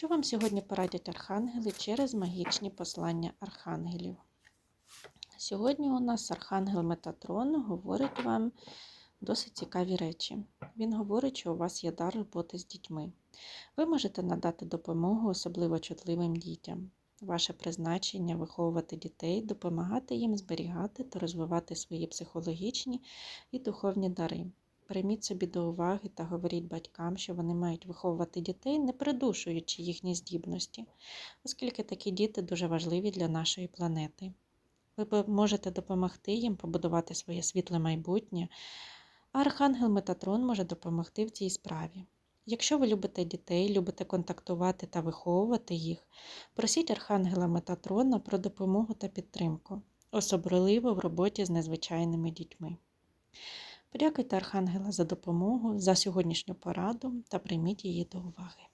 Що вам сьогодні порадять архангели через магічні послання архангелів? Сьогодні у нас архангел Метатрон говорить вам досить цікаві речі. Він говорить, що у вас є дар роботи з дітьми. Ви можете надати допомогу особливо чутливим дітям. Ваше призначення виховувати дітей, допомагати їм зберігати та розвивати свої психологічні і духовні дари. Прийміть собі до уваги та говоріть батькам, що вони мають виховувати дітей, не придушуючи їхні здібності, оскільки такі діти дуже важливі для нашої планети. Ви можете допомогти їм побудувати своє світле майбутнє, а Архангел Метатрон може допомогти в цій справі. Якщо ви любите дітей, любите контактувати та виховувати їх, просіть Архангела Метатрона про допомогу та підтримку, особливо в роботі з незвичайними дітьми. Подякуйте Архангела за допомогу, за сьогоднішню пораду та прийміть її до уваги.